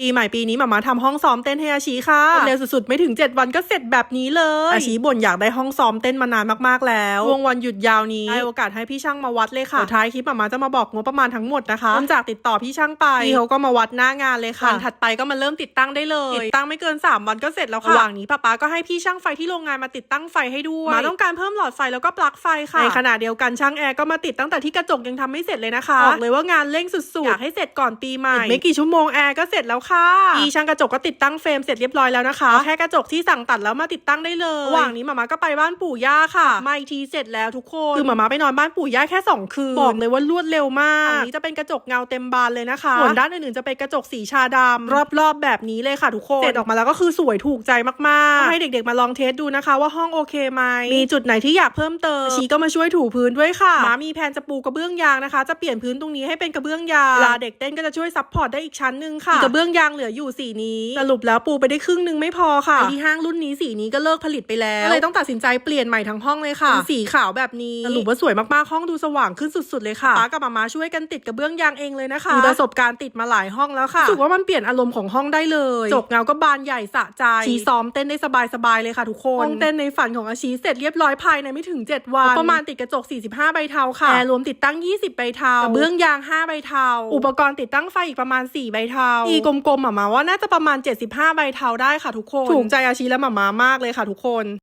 ปีใหม่ปีนี้หมามาทำห้องซ้อมเต้นให้อาชีค่ะเร็วสุดๆ ไม่ถึง 7 วันก็เสร็จแบบนี้เลย อาชีบ่นอยากได้ห้องซ้อมเต้นมานานมากๆแล้ววงวันหยุดยาวนี้ได้โอกาสให้พี่ช่างมาวัดเลยค่ะเดี๋ยวท้ายคลิปหมามาจะมาบอกงบประมาณทั้งหมดนะคะเริ่มจากติดต่อพี่ช่างไปพี่เขาก็มาวัดหน้างานเลยค่ะวันถัดไปก็มาเริ่มติดตั้งได้เลยติดตั้งไม่เกิน 3 วันก็เสร็จแล้วค่ะระหว่างนี้ป้าป๊าก็ให้พี่ช่างไฟที่โรงงานมาติดตั้งไฟให้ด้วยหมาต้องการเพิ่มหลอดไฟแล้วก็ปลั๊กไฟค่ะในขณะเดียวกันช่างแอร์ก็มาติดตั้งแต่ที่กระจกยังทำไม่เสร็จเลยนะคะบอกเลยว่างานเร่งสุดๆอยากให้เสร็จก่อนปีใหม่อีกไม่กี่ชั่วโมงแอร์ก็เสร็จแล้วค่ะพี่ช่างกระจกก็ติดตั้งเฟรมเสร็จเรียบร้อยแล้วนะคะแค่กระจกที่สั่งตัดแล้วมาติดตั้งได้เลยระหว่างนี้หมามาก็ไปบ้านปู่ย่าค่ะมาอีกทีเสร็จแล้วทุกคนคือหมามาไปนอนบ้านปู่ย่าแค่ 2 คืนบอกเลยว่ารวดเร็วมากอันนี้จะเป็นกระจกเงาเต็มบานเลยนะคะส่วนด้านอื่นๆจะเป็นกระจกสีชาดำรอบๆแบบนี้เลยค่ะทุกคนเสร็จออกมาแล้วก็คือสวยถูกใจมากๆ ให้เด็กๆมาลองเทสดูนะคะ ว่าห้องโอเคไหมมีจุดไหนที่อยากเพิ่มเติมชีก็มาช่วยถูพื้นด้วยค่ะหมามีแผนจะปูกระเบื้องยางนะคะ จะเปลี่ยนพื้นตรงนี้ให้เป็นกระเบื้องยางเวลาเด็กเต้นก็จะช่วยซัพพอร์ตได้อีกชั้นหนึ่งค่ะมีกระเบื้องยางเหลืออยู่สีนี้ สรุปแล้วปูไปได้ครึ่งหนึ่งไม่พอค่ะไอ้ที่ห้างรุ่นนี้สีนี้ก็เลิกผลิตไปแล้วก็เลยต้องตัดสินใจเปลี่ยนใหม่ทั้งห้องเลยค่ะเป็นสีขาวแบบนี้สรุปว่าสวยมากๆห้องดูสว่างขึ้นสุดๆเลยค่ะป้ากับมามาช่วยกันติดกระเบื้องยางเองเลยนะคะมีประสบการณ์ติดมาหลายห้องแล้วค่ะรู้สึกว่ามันเปลี่ยนอารมณ์ของห้องได้เลยจกเงาก็บานใหญ่สะใจชีซ้อมเต้นได้สบายๆเลยค่ะทุกคนห้องเต้นในฝันของอาชีเสร็จเรียบร้อยภายในไม่ถึง 7 วัน ประมาณติดกระจก 45 ใบเทาค่ะแอร์รวมติดตั้ง 20 ใบเทากระเบื้องยาง 5 ใบเทา อุปกรณ์ติดตั้งไฟอีกประมาณ 4 ใบเทาตีกลมๆหมามาว่าน่าจะประมาณ 75 ใบเทาได้ค่ะทุกคน ถูกใจอาชีและหมามามากเลยค่ะทุกคน